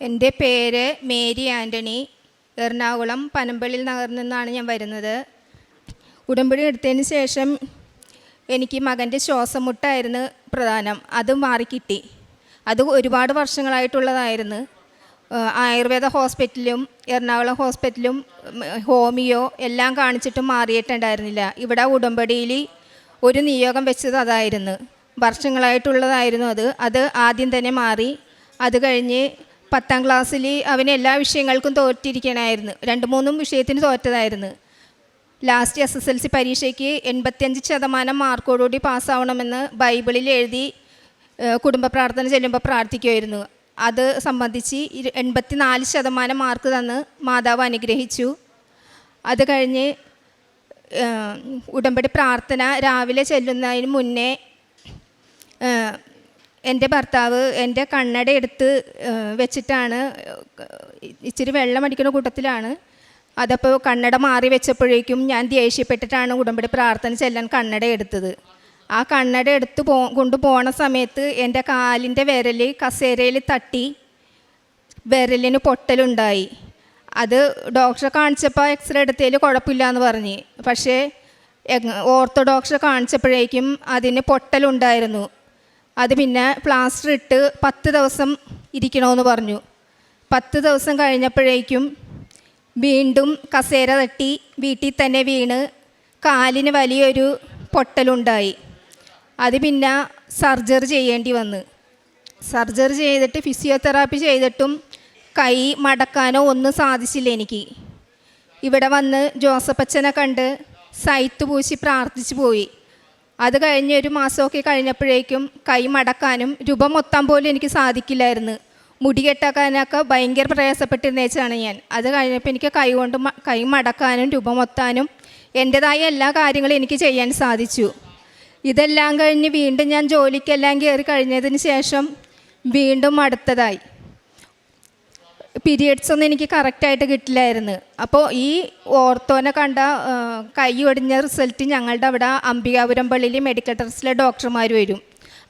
എന്റെ പേര് മേരി ആന്റണി. എറണാകുളം പനമ്പള്ളിയിൽ നഗറിൽ നിന്നാണ് ഞാൻ വരുന്നത്. ഉടമ്പടി എടുത്തതിന് ശേഷം എനിക്ക് മകന്റെ ശ്വാസമുട്ടായിരുന്നു പ്രധാനം അത് മാറിക്കിട്ടി. അത് ഒരുപാട് വർഷങ്ങളായിട്ടുള്ളതായിരുന്നു. ആയുർവേദ ഹോസ്പിറ്റലും എറണാകുളം ഹോസ്പിറ്റലും ഹോമിയോ എല്ലാം കാണിച്ചിട്ടും മാറിയിട്ടുണ്ടായിരുന്നില്ല. ഇവിടെ ഉടമ്പടിയിൽ ഒരു നിയോഗം വെച്ചത് അതായിരുന്നു. വർഷങ്ങളായിട്ടുള്ളതായിരുന്നു അത്. അത് ആദ്യം തന്നെ മാറി. അത് കഴിഞ്ഞ് പത്താം ക്ലാസ്സിൽ അവന് എല്ലാ വിഷയങ്ങൾക്കും തോറ്റിരിക്കണമായിരുന്നു രണ്ട് മൂന്നും വിഷയത്തിന് തോറ്റതായിരുന്നു. Last S S L C പരീക്ഷയ്ക്ക് എൺപത്തിയഞ്ച് ശതമാനം മാർക്കോടുകൂടി പാസ്സാവണമെന്ന് ബൈബിളിൽ എഴുതി കുടുംബ പ്രാർത്ഥന ചെല്ലുമ്പോൾ പ്രാർത്ഥിക്കുമായിരുന്നു. അത് സംബന്ധിച്ച് എൺപത്തിനാല് ശതമാനം മാർക്ക് തന്ന് മാതാവ് അനുഗ്രഹിച്ചു. അത് കഴിഞ്ഞ് ഉടമ്പടി പ്രാർത്ഥന രാവിലെ ചെല്ലുന്നതിന് മുന്നേ എന്റെ ഭർത്താവ് എന്റെ കണ്ണട എടുത്ത് വെച്ചിട്ടാണ് ഇച്ചിരി വെള്ളം അടിക്കുന്ന കൂട്ടത്തിലാണ്. അതപ്പോൾ കണ്ണട മാറി വെച്ചപ്പോഴേക്കും ഞാൻ ദേഷ്യപ്പെട്ടിട്ടാണ് ഉടമ്പടി പ്രാർത്ഥന ചെല്ലാൻ കണ്ണട എടുത്തത്. ആ കണ്ണട എടുത്ത് പോ കൊണ്ടുപോണ സമയത്ത് എന്റെ കാലിന്റെ വിരൽ കസേരയിൽ തട്ടി വിരലിന് പൊട്ടലുണ്ടായി. അത് ഡോക്ടറെ കാണിച്ചപ്പോൾ എക്സ്റേ എടുത്തതിൽ കുഴപ്പമില്ല എന്ന് പറഞ്ഞ്. പക്ഷേ ഓർത്തോഡോക്സ് കാണിച്ചപ്പോഴേക്കും അതിന് പൊട്ടലുണ്ടായിരുന്നു. അത് പിന്നെ പ്ലാസ്റ്റർ ഇട്ട് പത്ത് ദിവസം ഇരിക്കണമെന്ന് പറഞ്ഞു. പത്ത് ദിവസം കഴിഞ്ഞപ്പോഴേക്കും വീണ്ടും കസേര തട്ടി വീട്ടിൽ തന്നെ വീണ് കാലിന് വലിയൊരു പൊട്ടലുണ്ടായി. അത് പിന്നെ സർജറി ചെയ്യേണ്ടി വന്ന്. സർജറി ചെയ്തിട്ട് ഫിസിയോതെറാപ്പി ചെയ്തിട്ടും കൈ മടക്കാനോ ഒന്നും സാധിച്ചില്ല എനിക്ക്. ഇവിടെ വന്ന് ജോസഫച്ചനെ കണ്ട് സൈത്ത് പൂശി പ്രാർത്ഥിച്ചു പോയി. അത് കഴിഞ്ഞ് ഒരു മാസമൊക്കെ കഴിഞ്ഞപ്പോഴേക്കും കൈ മടക്കാനും രൂപം മൊത്തം പോലും എനിക്ക് സാധിക്കില്ലായിരുന്നു. മുടി കെട്ടാക്കാനൊക്കെ ഭയങ്കര പ്രയാസപ്പെട്ടിരുന്നേച്ചാണ് ഞാൻ. അത് കഴിഞ്ഞപ്പോൾ എനിക്ക് കൈ കൊണ്ട് കൈ മടക്കാനും രൂപമൊത്താനും എന്റെതായ എല്ലാ കാര്യങ്ങളും എനിക്ക് ചെയ്യാൻ സാധിച്ചു. ഇതെല്ലാം കഴിഞ്ഞ് വീണ്ടും ഞാൻ ജോലിക്കെല്ലാം കയറി കഴിഞ്ഞതിന് ശേഷം വീണ്ടും അടുത്തതായി. പീരിയഡ്സ് ഒന്നും എനിക്ക് കറക്റ്റായിട്ട് കിട്ടില്ലായിരുന്നു. അപ്പോൾ ഈ ഓർത്തോനെ കണ്ട കൈ ഒടിഞ്ഞ റിസൾട്ട് ഞങ്ങളുടെ അവിടെ അംബികാപുരം പള്ളിയിൽ മെഡിക്കൽ ട്രസ്റ്റിലെ ഡോക്ടർമാർ വരും.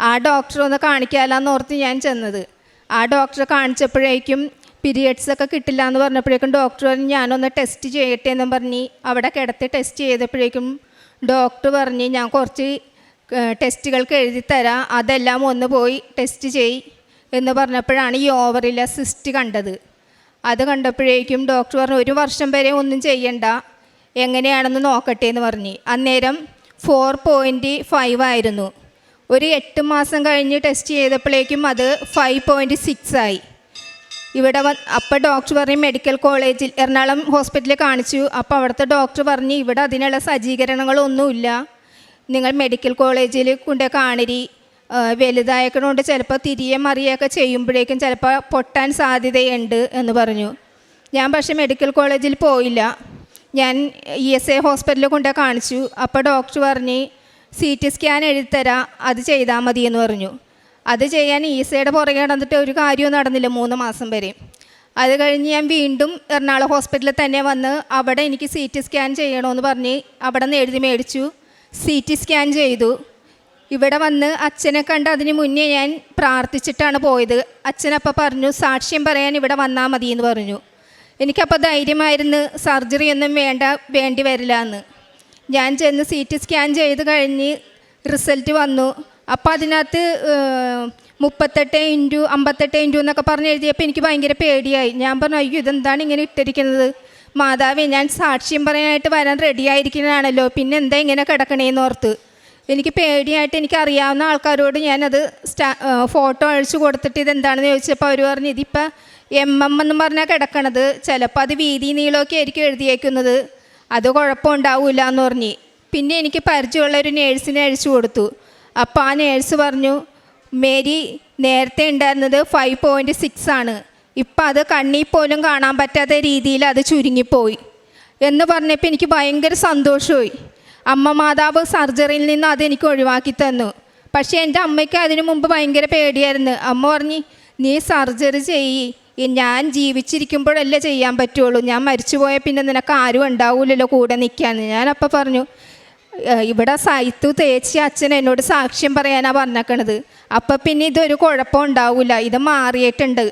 ആ ഡോക്ടറെ ഒന്ന് കാണിക്കാമെന്ന് ഓർത്ത് ഞാൻ ചെന്നത്. ആ ഡോക്ടറെ കാണിച്ചപ്പോഴേക്കും പീരിയഡ്സ് ഒക്കെ കിട്ടില്ല എന്ന് പറഞ്ഞപ്പോഴേക്കും ഡോക്ടർ പറഞ്ഞു ഞാനൊന്ന് ടെസ്റ്റ് ചെയ്യട്ടെ എന്നും പറഞ്ഞ് അവിടെ കിടത്തി ടെസ്റ്റ് ചെയ്തപ്പോഴേക്കും ഡോക്ടർ പറഞ്ഞ് ഞാൻ കുറച്ച് ടെസ്റ്റുകൾക്ക് എഴുതി തരാം. അതെല്ലാം ഒന്ന് പോയി ടെസ്റ്റ് ചെയ് എന്ന് പറഞ്ഞപ്പോഴാണ് ഈ ഓവറിലെ സിസ്റ്റ് കണ്ടത്. അത് കണ്ടപ്പോഴേക്കും ഡോക്ടർ പറഞ്ഞു ഒരു വർഷം വരെ ഒന്നും ചെയ്യണ്ട. എങ്ങനെയാണെന്ന് നോക്കട്ടെ എന്ന് പറഞ്ഞു. അന്നേരം ഫോർ പോയിന്റ് ഫൈവ് ആയിരുന്നു. ഒരു എട്ട് മാസം കഴിഞ്ഞ് ടെസ്റ്റ് ചെയ്തപ്പോഴേക്കും അത് ഫൈവ് പോയിന്റ് സിക്സ് ആയി. ഇവിടെ വന്ന് അപ്പോൾ ഡോക്ടർ പറഞ്ഞു മെഡിക്കൽ കോളേജിൽ എറണാകുളം ഹോസ്പിറ്റലിൽ കാണിച്ചു. അപ്പോൾ അവിടുത്തെ ഡോക്ടർ പറഞ്ഞു ഇവിടെ അതിനുള്ള സജ്ജീകരണങ്ങളൊന്നുമില്ല. നിങ്ങൾ മെഡിക്കൽ കോളേജിൽ കൊണ്ടുപോയി കാണിരി. വലുതായക്കണോണ്ട് ചിലപ്പോൾ തിരിയെ മറിയൊക്കെ ചെയ്യുമ്പോഴേക്കും ചിലപ്പോൾ പൊട്ടാൻ സാധ്യതയുണ്ട് എന്ന് പറഞ്ഞു. ഞാൻ പക്ഷേ മെഡിക്കൽ കോളേജിൽ പോയില്ല. ഞാൻ ഇ എസ് എ ഹോസ്പിറ്റലിൽ കൊണ്ട് കാണിച്ചു. അപ്പോൾ ഡോക്ടർ പറഞ്ഞ് സി ടി സ്കാൻ എഴുതിത്തരാം അത് ചെയ്താൽ മതി എന്ന് പറഞ്ഞു. അത് ചെയ്യാൻ ഇ എസ് എയുടെ പുറകെ നടന്നിട്ട് ഒരു കാര്യവും നടന്നില്ല മൂന്ന് മാസം വരെ. അത് കഴിഞ്ഞ് ഞാൻ വീണ്ടും എറണാകുളം ഹോസ്പിറ്റലിൽ തന്നെ വന്ന് അവിടെ എനിക്ക് സി ടി സ്കാൻ ചെയ്യണമെന്ന് പറഞ്ഞ് അവിടെ നിന്ന് എഴുതി മേടിച്ചു. സി ടി സ്കാൻ ചെയ്തു. ഇവിടെ വന്ന് അച്ഛനെ കണ്ട് അതിന് മുന്നേ ഞാൻ പ്രാർത്ഥിച്ചിട്ടാണ് പോയത്. അച്ഛനപ്പോൾ പറഞ്ഞു സാക്ഷ്യം പറയാൻ ഇവിടെ വന്നാൽ മതി എന്ന് പറഞ്ഞു. എനിക്കപ്പോൾ ധൈര്യമായിരുന്നു സർജറി ഒന്നും വേണ്ട വേണ്ടി വരില്ല എന്ന് ഞാൻ ചെന്ന് സി ടി സ്കാൻ ചെയ്ത് കഴിഞ്ഞ് റിസൾട്ട് വന്നു. അപ്പോൾ അതിനകത്ത് മുപ്പത്തെട്ട് ഇന്റു അമ്പത്തെട്ട് ഇന്റു എന്നൊക്കെ പറഞ്ഞ് എഴുതിയപ്പോൾ എനിക്ക് ഭയങ്കര പേടിയായി. ഞാൻ പറഞ്ഞു അയ്യോ ഇതെന്താണ് ഇങ്ങനെ ഇട്ടിരിക്കുന്നത്? മാതാവേ ഞാൻ സാക്ഷ്യം പറയാനായിട്ട് വരാൻ റെഡി ആയിരിക്കുന്നതാണല്ലോ. പിന്നെ എന്താ ഇങ്ങനെ കിടക്കണേന്ന് ഓർത്ത്. എനിക്ക് പേടിയായിട്ട് എനിക്ക് അറിയാവുന്ന ആൾക്കാരോട് ഞാനത് സ്റ്റാ ഫോട്ടോ അഴിച്ചു കൊടുത്തിട്ട് ഇതെന്താണെന്ന് ചോദിച്ചപ്പോൾ അവർ പറഞ്ഞു ഇതിപ്പോൾ എം എം എന്ന് പറഞ്ഞാൽ കിടക്കണത്. ചിലപ്പോൾ അത് വീതി നീളമൊക്കെ ആയിരിക്കും എഴുതിയേക്കുന്നത്. അത് കുഴപ്പമുണ്ടാവില്ല എന്ന് പറഞ്ഞു. പിന്നെ എനിക്ക് പരിചയമുള്ള ഒരു നേഴ്സിനെ അഴിച്ചു കൊടുത്തു. അപ്പോൾ ആ നേഴ്സ് പറഞ്ഞു മേരി നേരത്തെ ഉണ്ടായിരുന്നത് ഫൈവ് പോയിന്റ് സിക്സ് ആണ്. ഇപ്പം അത് കണ്ണിൽ പോലും കാണാൻ പറ്റാത്ത രീതിയിൽ അത് ചുരുങ്ങിപ്പോയി. എന്ന് പറഞ്ഞപ്പോൾ എനിക്ക് ഭയങ്കര സന്തോഷമായി. അമ്മ മാതാവ് സർജറിയിൽ നിന്ന് അതെനിക്ക് ഒഴിവാക്കി തന്നു. പക്ഷേ എന്റെ അമ്മയ്ക്ക് അതിനു മുമ്പ് ഭയങ്കര പേടിയായിരുന്നു. അമ്മ പറഞ്ഞ് നീ സർജറി ചെയ്യ്. ഞാൻ ജീവിച്ചിരിക്കുമ്പോഴല്ലേ ചെയ്യാൻ പറ്റുള്ളൂ. ഞാൻ മരിച്ചു പോയ പിന്നെ നിനക്ക് ആരും ഉണ്ടാവില്ലല്ലോ കൂടെ നിൽക്കാൻ ഞാനപ്പോൾ പറഞ്ഞു ഇവിടെ സൈത്തു തേച്ചി അച്ഛൻ എന്നോട് സാക്ഷ്യം പറയാനാണ് പറഞ്ഞേക്കണത്. അപ്പം പിന്നെ ഇതൊരു കുഴപ്പം ഉണ്ടാവില്ല ഇത് മാറിയിട്ടുണ്ട്.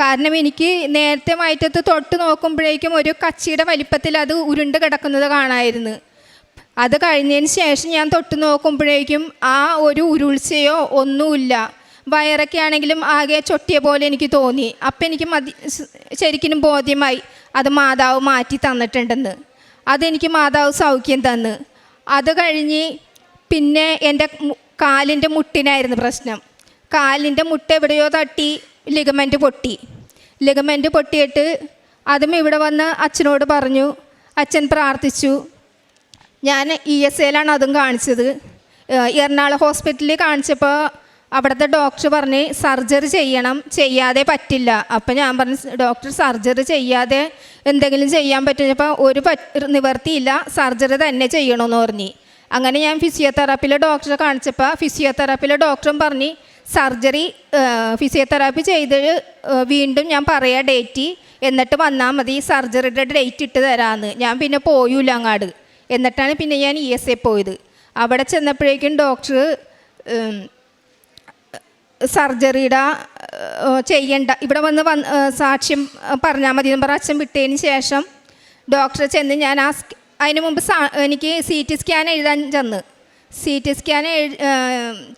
കാരണം എനിക്ക് നേരത്തെ വയറ്റത്ത് തൊട്ട് നോക്കുമ്പോഴേക്കും ഒരു കച്ചിയുടെ വലിപ്പത്തിൽ അത് ഉരുണ്ട് കിടക്കുന്നത് കാണാമായിരുന്നു അത് കഴിഞ്ഞതിന് ശേഷം ഞാൻ തൊട്ട് നോക്കുമ്പോഴേക്കും ആ ഒരു ഉരുൾച്ചയോ ഒന്നുമില്ല. വയറൊക്കെ ആണെങ്കിലും ആകെ ചൊട്ടിയ പോലെ എനിക്ക് തോന്നി. അപ്പം എനിക്ക് മതി ശരിക്കും ബോധ്യമായി അത് മാതാവ് മാറ്റി തന്നിട്ടുണ്ടെന്ന്. അതെനിക്ക് മാതാവ് സൗഖ്യം തന്ന്. അത് കഴിഞ്ഞ് പിന്നെ എന്റെ കാലിന്റെ മുട്ടിനായിരുന്നു പ്രശ്നം. കാലിന്റെ മുട്ട എവിടെയോ തട്ടി ലിഗമെന്റ് പൊട്ടി. ലിഗമെന്റ് പൊട്ടിയിട്ട് അതും ഇവിടെ വന്ന് അച്ഛനോട് പറഞ്ഞു അച്ഛൻ പ്രാർത്ഥിച്ചു. ഞാൻ ഇ എസ് എയിലാണ് അതും കാണിച്ചത്. എറണാകുളം ഹോസ്പിറ്റലിൽ കാണിച്ചപ്പോൾ അവിടുത്തെ ഡോക്ടർ പറഞ്ഞ് സർജറി ചെയ്യണം ചെയ്യാതെ പറ്റില്ല. അപ്പം ഞാൻ പറഞ്ഞു ഡോക്ടർ സർജറി ചെയ്യാതെ എന്തെങ്കിലും ചെയ്യാൻ പറ്റുന്നപ്പോൾ ഒരു നിവർത്തിയില്ല സർജറി തന്നെ ചെയ്യണമെന്ന് പറഞ്ഞു. അങ്ങനെ ഞാൻ ഫിസിയോതെറാപ്പിയിലെ ഡോക്ടറെ കാണിച്ചപ്പോൾ ഫിസിയോതെറാപ്പിയിലെ ഡോക്ടറും പറഞ്ഞ് സർജറി ഫിസിയോതെറാപ്പി ചെയ്ത് വീണ്ടും ഞാൻ പറയാം ഡേറ്റ് എന്നിട്ട് വന്നാൽ മതി സർജറിയുടെ ഡേറ്റ് ഇട്ട് തരാമെന്ന് ഞാൻ പിന്നെ പോയൂല അങ്ങാട്. എന്നിട്ടാണ് പിന്നെ ഞാൻ ഇ എസ് എ പോയത്. അവിടെ ചെന്നപ്പോഴേക്കും ഡോക്ടർ സർജറിയുടെ ചെയ്യണ്ട ഇവിടെ വന്ന് വന്ന് സാക്ഷ്യം പറഞ്ഞാൽ മതി പറഞ്ഞ അച്ഛൻ വിട്ടതിന് ശേഷം ഡോക്ടർ ചെന്ന് ഞാൻ ആ അതിന് മുമ്പ് എനിക്ക് സി ടി സ്കാൻ എഴുതാൻ ചെന്ന്. സി ടി സ്കാൻ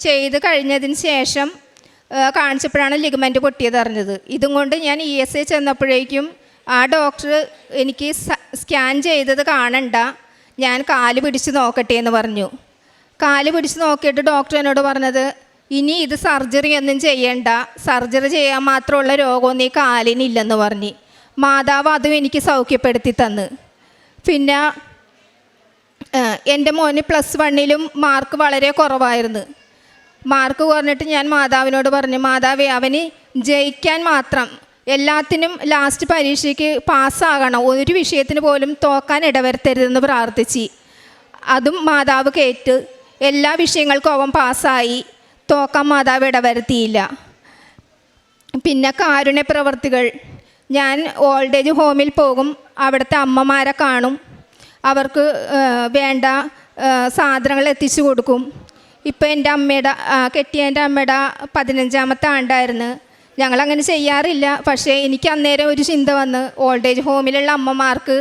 ചെയ്ത് കഴിഞ്ഞതിന് ശേഷം കാണിച്ചപ്പോഴാണ് ലിഗമെന്റ് പൊട്ടിയത് അറിഞ്ഞത്. ഇതും കൊണ്ട് ഞാൻ ഇ എസ് ഐ ചെന്നപ്പോഴേക്കും ആ ഡോക്ടർ എനിക്ക് സ്കാൻ ചെയ്തത് കാണണ്ട. ഞാൻ കാൽ പിടിച്ച് നോക്കട്ടെ എന്ന് പറഞ്ഞു. കാൽ പിടിച്ച് നോക്കിയിട്ട് ഡോക്ടർ എന്നോട് പറഞ്ഞത് ഇനി ഇത് സർജറി ഒന്നും ചെയ്യണ്ട. സർജറി ചെയ്യാൻ മാത്രമുള്ള രോഗമൊന്നും ഈ കാലിനില്ലെന്ന് പറഞ്ഞു. മാതാവ് അതും എനിക്ക് സൗഖ്യപ്പെടുത്തി തന്ന്. പിന്നെ എന്റെ മോന് പ്ലസ് വണ്ണിലും മാർക്ക് വളരെ കുറവായിരുന്നു. മാർക്ക് കുറഞ്ഞിട്ട് ഞാൻ മാതാവിനോട് പറഞ്ഞു മാതാവേ അവന് ജയിക്കാൻ മാത്രം എല്ലാത്തിനും ലാസ്റ്റ് പരീക്ഷയ്ക്ക് പാസ്സാകണം ഒരു വിഷയത്തിന് പോലും തോക്കാൻ ഇടവരുത്തരുതെന്ന് പ്രാർത്ഥിച്ച്. അതും മാതാവ് കേട്ട് എല്ലാ വിഷയങ്ങൾക്കും അവൻ പാസ്സായി തോക്കാൻ മാതാവ് ഇടവരുത്തിയില്ല. പിന്നെ കാരുണ്യ പ്രവർത്തികൾ. ഞാൻ ഓൾഡ് ഏജ് ഹോമിൽ പോകും. അവിടുത്തെ അമ്മമാരെ കാണും. അവർക്ക് വേണ്ട സാധനങ്ങൾ എത്തിച്ചു കൊടുക്കും. ഇപ്പോൾ എന്റെ അമ്മയുടെ കെട്ടിയ എന്റെ അമ്മയുടെ പതിനഞ്ചാമത്തെ ആണ്ടായിരുന്നു. ഞങ്ങളങ്ങനെ ചെയ്യാറില്ല. പക്ഷേ എനിക്ക് അന്നേരം ഒരു ചിന്ത വന്ന് ഓൾഡ് ഏജ് ഹോമിലുള്ള അമ്മമാർക്ക്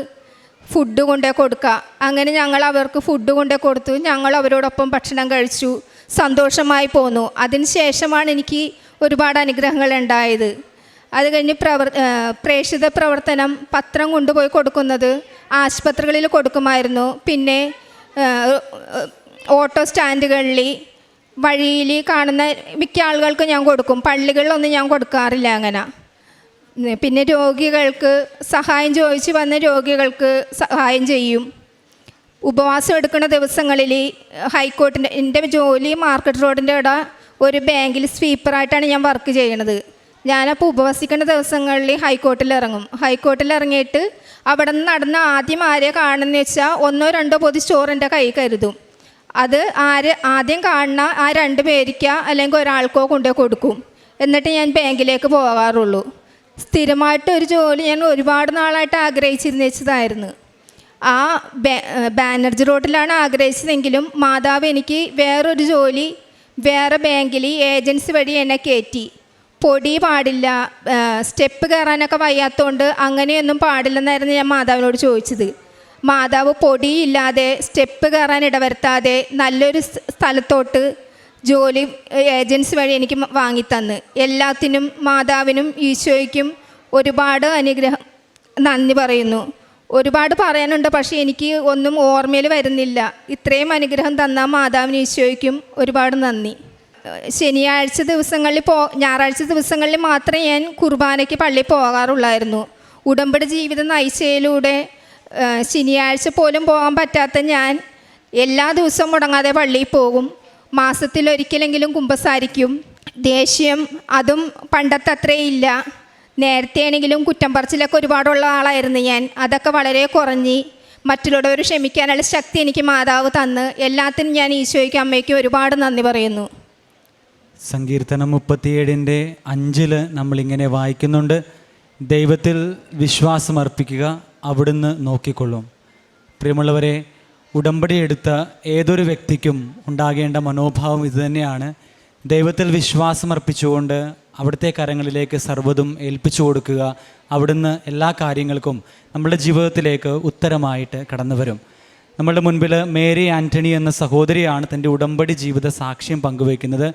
ഫുഡ് കൊണ്ടേ കൊടുക്കുക അങ്ങനെ ഞങ്ങൾ അവർക്ക് ഫുഡ് കൊണ്ടേ കൊടുത്തു. ഞങ്ങൾ അവരോടൊപ്പം ഭക്ഷണം കഴിച്ചു. സന്തോഷമായി പോന്നു. അതിന് ശേഷമാണ് എനിക്ക് ഒരുപാട് അനുഗ്രഹങ്ങൾ ഉണ്ടായത്. അത് കഴിഞ്ഞ് പ്രവർ പ്രേക്ഷിത പ്രവർത്തനം പത്രം കൊണ്ടുപോയി കൊടുക്കുന്നത് ആശുപത്രികളിൽ കൊടുക്കുമായിരുന്നു. പിന്നെ ഓട്ടോ സ്റ്റാൻഡുകളിൽ വഴിയിൽ കാണുന്ന മിക്ക ആളുകൾക്കും ഞാൻ കൊടുക്കും. പള്ളികളിലൊന്നും ഞാൻ കൊടുക്കാറില്ല അങ്ങനെ. പിന്നെ രോഗികൾക്ക് സഹായം ചോദിച്ച് വന്ന രോഗികൾക്ക് സഹായം ചെയ്യും. ഉപവാസം എടുക്കുന്ന ദിവസങ്ങളിൽ ഹൈക്കോർട്ടിന്റെ എന്റെ ജോലി മാർക്കറ്റ് റോഡിന്റെ അവിടെ ഒരു ബാങ്കിൽ സ്വീപ്പറായിട്ടാണ് ഞാൻ വർക്ക് ചെയ്യണത്. ഞാനപ്പോൾ ഉപവസിക്കുന്ന ദിവസങ്ങളിൽ ഹൈക്കോർട്ടിൽ ഇറങ്ങും. ഹൈക്കോർട്ടിൽ ഇറങ്ങിയിട്ട് അവിടെ നിന്ന് നടന്ന ആദ്യം ആരെ കാണുന്നതെന്ന് വെച്ചാൽ ഒന്നോ രണ്ടോ പൊതി ചോറ് എന്റെ കൈ കരുതും. അത് ആര് ആദ്യം കാണുന്ന ആ രണ്ട് പേരിക്ക അല്ലെങ്കിൽ ഒരാൾക്കോ കൊണ്ടുപോയി കൊടുക്കും. എന്നിട്ട് ഞാൻ ബാങ്കിലേക്ക് പോകാറുള്ളൂ. സ്ഥിരമായിട്ട് ഒരു ജോലി ഞാൻ ഒരുപാട് നാളായിട്ട് ആഗ്രഹിച്ചിരുന്ന വെച്ചതായിരുന്നു. ആ ബാനർജി റോഡിലാണ് ആഗ്രഹിച്ചതെങ്കിലും മാതാവ് എനിക്ക് വേറൊരു ജോലി വേറെ ബാങ്കിൽ ഏജൻസി വഴി എന്നെ കയറ്റി. പൊടി പാടില്ല സ്റ്റെപ്പ് കയറാനൊക്കെ വയ്യാത്തതുകൊണ്ട് അങ്ങനെയൊന്നും പാടില്ലെന്നായിരുന്നു ഞാൻ മാതാവിനോട് ചോദിച്ചത്. മാതാവ് പൊടിയില്ലാതെ സ്റ്റെപ്പ് കയറാൻ ഇടവരുത്താതെ നല്ലൊരു സ്ഥലത്തോട്ട് ജോലി ഏജൻസി വഴി എനിക്ക് വാങ്ങിത്തന്ന്. എല്ലാത്തിനും മാതാവിനും ഈശോയ്ക്കും ഒരുപാട് അനുഗ്രഹം. നന്ദി പറയുന്നു. ഒരുപാട് പറയാനുണ്ട് പക്ഷേ എനിക്ക് ഒന്നും ഓർമ്മയിൽ വരുന്നില്ല. ഇത്രയും അനുഗ്രഹം തന്ന മാതാവിന് ഈശോയ്ക്കും ഒരുപാട് നന്ദി. ശനിയാഴ്ച ദിവസങ്ങളിൽ പോ ഞായറാഴ്ച ദിവസങ്ങളിൽ മാത്രമേ ഞാൻ കുർബാനയ്ക്ക് പള്ളിയിൽ പോകാറുള്ളായിരുന്നു. ഉടമ്പടി ജീവിതം നയിച്ചതിലൂടെ ഏഹ് ശനിയാഴ്ച പോലും പോകാൻ പറ്റാത്ത ഞാൻ എല്ലാ ദിവസവും മുടങ്ങാതെ പള്ളിയിൽ പോകും. മാസത്തിലൊരിക്കലെങ്കിലും കുമ്പസാരിക്കും. ദേഷ്യം അതും പണ്ടത്തെ അത്രയില്ല. നേരത്തെ ആണെങ്കിലും കുറ്റം പറച്ചിലൊക്കെ ഒരുപാടുള്ള ആളായിരുന്നു ഞാൻ. അതൊക്കെ വളരെ കുറഞ്ഞ് മറ്റുള്ളവർ ക്ഷമിക്കാനുള്ള ശക്തി എനിക്ക് മാതാവ് തന്ന് എല്ലാത്തിനും ഞാൻ ഈശോയ്ക്കും അമ്മയ്ക്കും ഒരുപാട് നന്ദി പറയുന്നു. സങ്കീർത്തനം മുപ്പത്തിയേഴിന്റെ അഞ്ചിൽ നമ്മളിങ്ങനെ വായിക്കുന്നുണ്ട്. ദൈവത്തിൽ വിശ്വാസം അർപ്പിക്കുക അവിടുന്ന് നോക്കിക്കൊള്ളും. പ്രിയമുള്ളവരെ ഉടമ്പടി എടുത്ത ഏതൊരു വ്യക്തിക്കും ഉണ്ടാകേണ്ട മനോഭാവം ഇതുതന്നെയാണ് ദൈവത്തിൽ വിശ്വാസം അർപ്പിച്ചുകൊണ്ട് അവിടുത്തെ കരങ്ങളിലേക്ക് സർവതും ഏൽപ്പിച്ചു കൊടുക്കുക. അവിടുന്ന് എല്ലാ കാര്യങ്ങൾക്കും നമ്മുടെ ജീവിതത്തിലേക്ക് ഉത്തരമായിട്ട് കടന്നു വരും നമ്മളുടെ മുൻപിൽ മേരി ആന്റണി എന്ന സഹോദരിയാണ് തന്റെ ഉടമ്പടി ജീവിത സാക്ഷ്യം പങ്കുവയ്ക്കുന്നത്.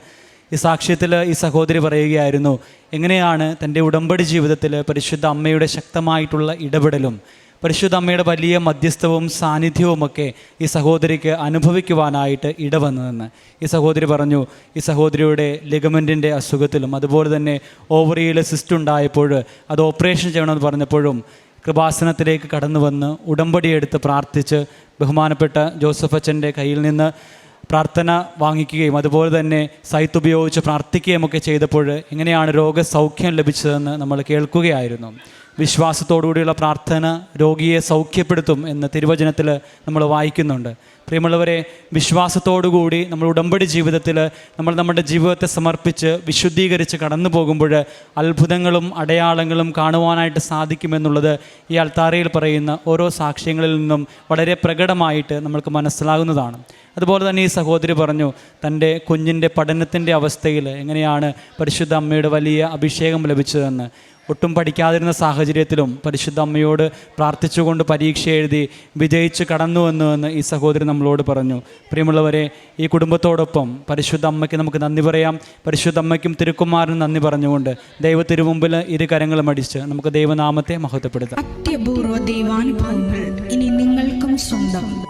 ഈ സാക്ഷ്യത്തിൽ ഈ സഹോദരി പറയുകയായിരുന്നു എങ്ങനെയാണ് തന്റെ ഉടമ്പടി ജീവിതത്തിൽ പരിശുദ്ധ അമ്മയുടെ ശക്തമായിട്ടുള്ള ഇടപെടലും പരിശുദ്ധ അമ്മയുടെ വലിയ മധ്യസ്ഥവും സാന്നിധ്യവുമൊക്കെ ഈ സഹോദരിക്ക് അനുഭവിക്കുവാനായിട്ട് ഇടവന്നതെന്ന് ഈ സഹോദരി പറഞ്ഞു ഈ സഹോദരിയുടെ ലിഗമെന്റിന്റെ അസുഖത്തിലും അതുപോലെ തന്നെ ഓവറിയിൽ സിസ്റ്റ് ഉണ്ടായപ്പോൾ അത് ഓപ്പറേഷൻ ചെയ്യണമെന്ന് പറഞ്ഞപ്പോഴും കൃപാസനത്തിലേക്ക് കടന്നു വന്ന് ഉടമ്പടിയെടുത്ത് പ്രാർത്ഥിച്ച് ബഹുമാനപ്പെട്ട ജോസഫ് അച്ഛന്റെ കയ്യിൽ നിന്ന് പ്രാർത്ഥന വാങ്ങിക്കുകയും അതുപോലെ തന്നെ സൈത്ത് ഉപയോഗിച്ച് പ്രാർത്ഥിക്കുകയും ഒക്കെ ചെയ്തപ്പോൾ എങ്ങനെയാണ് രോഗസൗഖ്യം ലഭിച്ചതെന്ന് നമ്മൾ കേൾക്കുകയായിരുന്നു. വിശ്വാസത്തോടുകൂടിയുള്ള പ്രാർത്ഥന രോഗിയെ സൗഖ്യപ്പെടുത്തും എന്ന് തിരുവചനത്തിൽ നമ്മൾ വായിക്കുന്നുണ്ട്. പ്രിയമുള്ളവരെ വിശ്വാസത്തോടുകൂടി നമ്മൾ ഉടമ്പടി ജീവിതത്തിൽ നമ്മൾ നമ്മുടെ ജീവിതത്തെ സമർപ്പിച്ച് വിശുദ്ധീകരിച്ച് കടന്നു പോകുമ്പോൾ അത്ഭുതങ്ങളും അടയാളങ്ങളും കാണുവാനായിട്ട് സാധിക്കുമെന്നുള്ളത് ഈ അൾത്താരയിൽ പറയുന്ന ഓരോ സാക്ഷ്യങ്ങളിൽ നിന്നും വളരെ പ്രകടമായിട്ട് നമ്മൾക്ക് മനസ്സിലാകുന്നതാണ്. അതുപോലെ തന്നെ ഈ സഹോദരി പറഞ്ഞു തന്റെ കുഞ്ഞിന്റെ പഠനത്തിന്റെ അവസ്ഥയിൽ എങ്ങനെയാണ് പരിശുദ്ധ അമ്മയുടെ വലിയ അഭിഷേകം ലഭിച്ചതെന്ന്? ഒട്ടും പഠിക്കാതിരുന്ന സാഹചര്യത്തിലും പരിശുദ്ധ അമ്മയോട് പ്രാർത്ഥിച്ചുകൊണ്ട് പരീക്ഷ എഴുതി വിജയിച്ച് കടന്നു എന്ന് ഈ സഹോദരി നമ്മളോട് പറഞ്ഞു. പ്രിയമുള്ളവരെ ഈ കുടുംബത്തോടൊപ്പം പരിശുദ്ധ അമ്മയ്ക്ക് നമുക്ക് നന്ദി പറയാം. പരിശുദ്ധ അമ്മയ്ക്കും തിരുക്കുമാറിനും നന്ദി പറഞ്ഞുകൊണ്ട് ദൈവ തിരുമുമ്പിൽ ഇരു കരങ്ങളും അടിച്ച് നമുക്ക് ദൈവനാമത്തെ മഹത്വപ്പെടുത്താം. അത്യപൂർവ ദൈവാനുഭവങ്ങൾ ഇനി നിങ്ങൾക്കും സ്വന്തം.